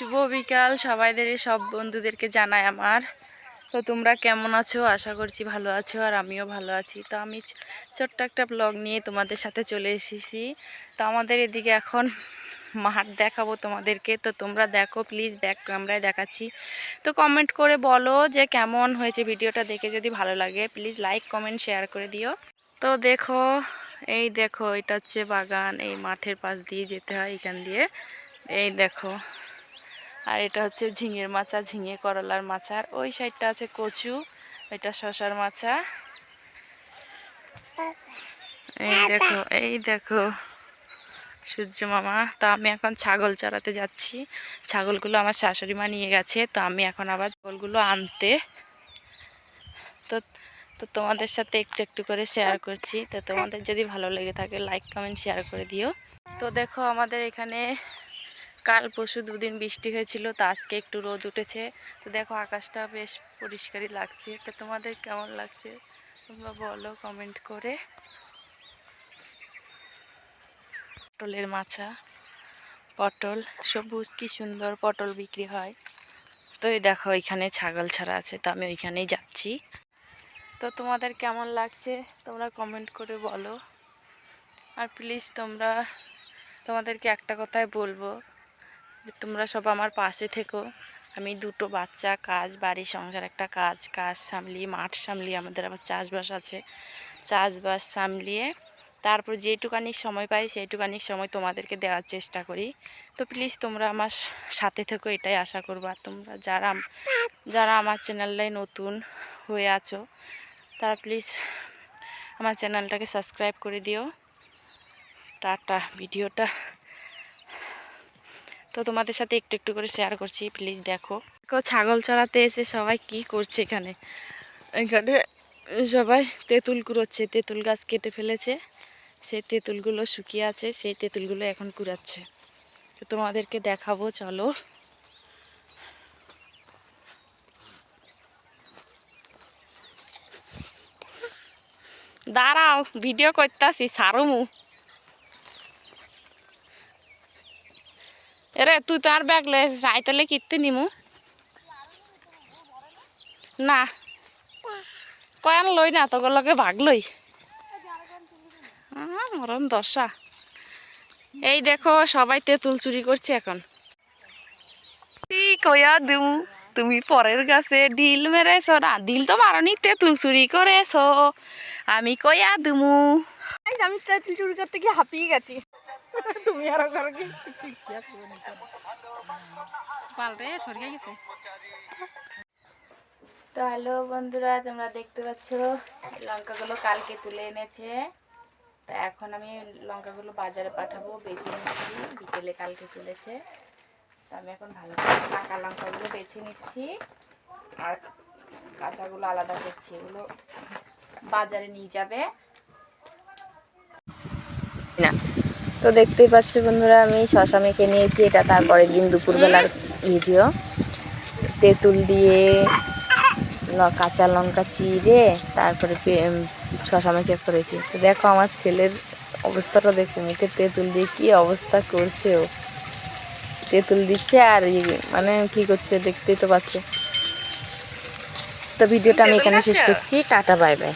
শুভ বিকাল। সবাইদের সব বন্ধুদেরকে জানাই আমার। তো তোমরা কেমন আছো? আশা করছি ভালো আছো আর আমিও ভালো আছি। তো আমি ছোট্ট একটা ব্লগ নিয়ে তোমাদের সাথে চলে এসেছি। তো আমাদের এদিকে এখন মাঠ দেখাবো তোমাদেরকে। তো তোমরা দেখো প্লিজ ব্যাক ক্যামেরায় দেখাচ্ছি। তো কমেন্ট করে বলো যে কেমন হয়েছে ভিডিওটা দেখে যদি ভালো লাগে প্লিজ লাইক কমেন্ট শেয়ার করে দিও। তো দেখো, এই দেখো, এটা হচ্ছে বাগান। এই মাঠের পাশ দিয়ে যেতে হয় এখান দিয়ে। এই দেখো আর এটা হচ্ছে ঝিঙের মাচা, ঝিঙে করলার মাচা। ওই সাইডটা আছে কচু, এটা শশার মাচা। এই দেখো এই দেখো সূর্য মামা। তো আমি এখন ছাগল চড়াতে যাচ্ছি। ছাগলগুলো আমার শাশুড়ি মা নিয়ে গেছে, তো আমি এখন আবার ছাগলগুলো আনতে। তো তো তোমাদের সাথে একটু একটু করে শেয়ার করছি। তো তোমাদের যদি ভালো লেগে থাকে লাইক কমেন্ট শেয়ার করে দিও। তো দেখো আমাদের এখানে কাল পরশু দুদিন বৃষ্টি হয়েছিল, তো আজকে একটু রোদ উঠেছে। তো দেখো, আকাশটা বেশ পরিষ্কারই লাগছে। তো তোমাদের কেমন লাগছে তোমরা বলো কমেন্ট করে। পটলের মাচা পটল, সবুজ কি সুন্দর পটল বিক্রি হয়। তো এই দেখো, এখানে ছাগল ছাড়া আছে, তো আমি ওইখানেই যাচ্ছি। তো তোমাদের কেমন লাগছে তোমরা কমেন্ট করে বলো। আর প্লিজ তোমরা, তোমাদেরকে একটা কথাই বলব যে তোমরা সব আমার পাশে থেকো। আমি দুটো বাচ্চা, কাজ, বাড়ি, সংসার, একটা কাজ কাজ সামলিয়ে, মাঠ সামলিয়ে আমাদের আবার চাষবাস আছে। চাষবাস সামলিয়ে তারপর যেটুকানি সময় পাই সেইটুকানি সময় তোমাদেরকে দেওয়ার চেষ্টা করি। তো প্লিজ তোমরা আমার সাথে থেকো, এটাই আশা করব। আর তোমরা যারা যারা আমার চ্যানেলে নতুন হয়ে আছো, তারা প্লিজ আমার চ্যানেলটাকে সাবস্ক্রাইব করে দিও। টাটা, ভিডিওটা। তো তোমাদের সাথে একটু একটু করে শেয়ার করছি প্লিজ দেখো। দেখো ছাগল চড়াতে এসে সবাই কি করছে এখানে? এখানে সবাই তেঁতুল কুড়োচ্ছে তেঁতুল গাছ কেটে ফেলেছে। সেই তেঁতুলগুলো শুকিয়ে আছে সেই তেঁতুলগুলো এখন কুড়াচ্ছে। তো তোমাদেরকে দেখাবো চলো। দাঁড়াও ভিডিও করতেছি ছাড়মু এরে তুই তো আর ব্যাগ লয়ে যাইতলে কিনতে নিমু? না। কয়ান লই না তোকে লগে ভাগ লই। মরণ দশা। এই দেখো সবাই তেঁতুল চুরি করছে এখন। কয়া দিমু তুমি পরের গাছে ঢিল মেরেছ না? ঢিল তো মারনি তেঁতুল চুরি করেছ। আমি কয়া দিমু। আমি তেঁতুল চুরি করতে গিয়ে হাঁপিয়ে গেছি। তুমি আরও করো কি পাল্টে ছড়িয়ে গেছে। তো হ্যালো বন্ধুরা তোমরা দেখতে পাচ্ছ লঙ্কাগুলো কালকে তুলে এনেছে। তা এখন আমি লঙ্কাগুলো বাজারে পাঠাবো বেছে নিচ্ছি বিকেলে কালকে তুলেছে। তো আমি এখন ভালো করে পাকা লঙ্কাগুলো বেছে নিচ্ছি আর কাঁচাগুলো আলাদা করছি এগুলো বাজারে নিয়ে যাবে। না তো দেখতেই পাচ্ছ বন্ধুরা, আমি শশা মেখে নিয়েছি। এটা তারপরের দিন দুপুরবেলার ভিডিও তেঁতুল দিয়ে কাঁচা লঙ্কা চিড়ে, তারপরে শশা মেখে করেছি। তো দেখো আমার ছেলের অবস্থাটা দেখো, মুখে তেঁতুল দিয়ে কি অবস্থা করছে ও। তেঁতুল দিচ্ছে আর মানে কি করছে দেখতেই তো পাচ্ছে। তো ভিডিওটা আমি এখানে শেষ করছি। Tata, bye bye.